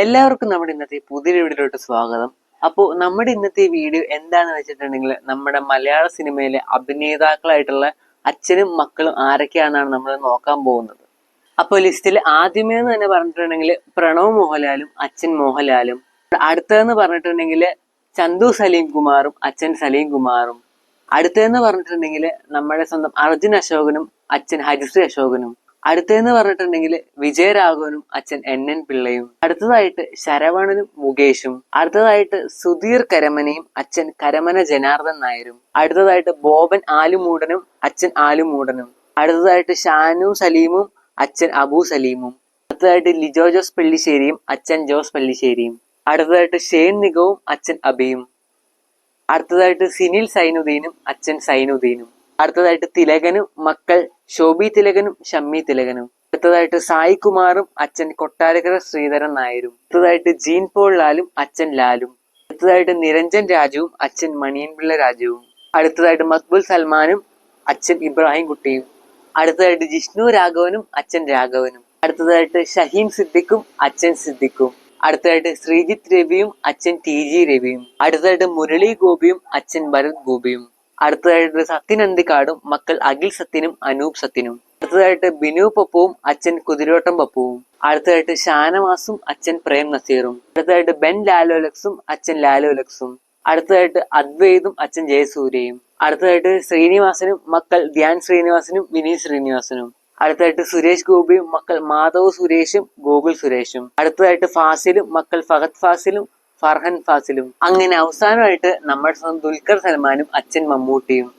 എല്ലാവർക്കും നമ്മുടെ ഇന്നത്തെ പുതിയ വീഡിയോയിലോട്ട് സ്വാഗതം. അപ്പോൾ നമ്മുടെ ഇന്നത്തെ വീഡിയോ എന്താണെന്ന് വെച്ചിട്ടുണ്ടെങ്കിൽ നമ്മുടെ മലയാള സിനിമയിലെ അഭിനേതാക്കളായിട്ടുള്ള അച്ഛനും മക്കളും ആരൊക്കെയാണെന്നാണ് നമ്മൾ നോക്കാൻ പോകുന്നത്. അപ്പോൾ ലിസ്റ്റിൽ ആദ്യമേ എന്ന് തന്നെ പറഞ്ഞിട്ടുണ്ടെങ്കിൽ പ്രണവ് മോഹൻലാലും അച്ഛൻ മോഹൻലാലും. അടുത്തതെന്ന് പറഞ്ഞിട്ടുണ്ടെങ്കിൽ ചന്തു സലീം കുമാറും അച്ഛൻ സലീം കുമാറും. അടുത്തതെന്ന് പറഞ്ഞിട്ടുണ്ടെങ്കിൽ നമ്മുടെ സ്വന്തം അർജുൻ അശോകനും അച്ഛൻ ഹരിശ്രീ അശോകനും. അടുത്തതെന്ന് പറഞ്ഞിട്ടുണ്ടെങ്കിൽ വിജയരാഘവനും അച്ഛൻ എൻ എൻ പിള്ളയും അടുത്തതായിട്ട് ശരവണനും മുകേഷും അടുത്തതായിട്ട് സുധീർ കരമനയും അച്ഛൻ കരമന ജനാർദ്ദൻ നായരും അടുത്തതായിട്ട് ബോബൻ ആലുമൂടനും അച്ഛൻ ആലുമൂടനും അടുത്തതായിട്ട് ഷാനു സലീമും അച്ഛൻ അബു സലീമും അടുത്തതായിട്ട് ലിജോ ജോസ് പള്ളിശ്ശേരിയും അച്ഛൻ ജോസ് പള്ളിശ്ശേരിയും അടുത്തതായിട്ട് ഷെയ്ൻ നിഗവും അച്ഛൻ അബിയും അടുത്തതായിട്ട് സിനിൽ സൈനുദ്ദീനും അച്ഛൻ സൈനുദ്ദീനും. അടുത്തതായിട്ട് തിലകനും മക്കൾ ശോഭി തിലകനും ഷമ്മി തിലകനും. അടുത്തതായിട്ട് സായി കുമാറും അച്ഛൻ കൊട്ടാരക്കര ശ്രീധരൻ നായരും. അടുത്തതായിട്ട് ജീൻ പോൾ ലാലും അച്ഛൻ ലാലും. അടുത്തതായിട്ട് നിരഞ്ജൻ രാജുവും അച്ഛൻ മണിയൻപിള്ള രാജുവും. അടുത്തതായിട്ട് മക്ബുൽ സൽമാനും അച്ഛൻ ഇബ്രാഹിം കുട്ടിയും. അടുത്തതായിട്ട് ജിഷ്ണു രാഘവനും അച്ഛൻ രാഘവനും. അടുത്തതായിട്ട് ഷഹീം സിദ്ദിഖും അച്ഛൻ സിദ്ദിഖും. അടുത്തതായിട്ട് ശ്രീജിത്ത് രവിയും അച്ഛൻ ടി ജി രവിയും. അടുത്തതായിട്ട് മുരളി ഗോപിയും അച്ഛൻ ഭരത് ഗോപിയും. അടുത്തതായിട്ട് സത്യൻ അന്തിക്കാടും മക്കൾ അഖിൽ സത്യനും അനൂപ് സത്യനും. അടുത്തതായിട്ട് ബിനു പപ്പുവും അച്ഛൻ കുതിരോട്ടം പപ്പുവും. അടുത്തതായിട്ട് ഷാനവാസും അച്ഛൻ പ്രേം നസീറും. അടുത്തതായിട്ട് ബെൻ ലാലോലക്സും അച്ഛൻ ലാലോലക്സും. അടുത്തതായിട്ട് അദ്വൈതും അച്ഛൻ ജയസൂര്യയും. അടുത്തതായിട്ട് ശ്രീനിവാസനും മക്കൾ ധ്യാൻ ശ്രീനിവാസനും വിനീത് ശ്രീനിവാസനും. അടുത്തതായിട്ട് സുരേഷ് ഗോപിയും മക്കൾ മാധവ് സുരേഷും ഗോകുൽ സുരേഷും. അടുത്തതായിട്ട് ഫാസിലും മക്കൾ ഫഹദ് ഫാസിലും ഫർഹൻ ഫാസിലും. അങ്ങനെ അവസാനമായിട്ട് നമ്മുടെ സ്വന്തം ദുൽഖർ സൽമാനും അച്ഛൻ മമ്മൂട്ടിയും.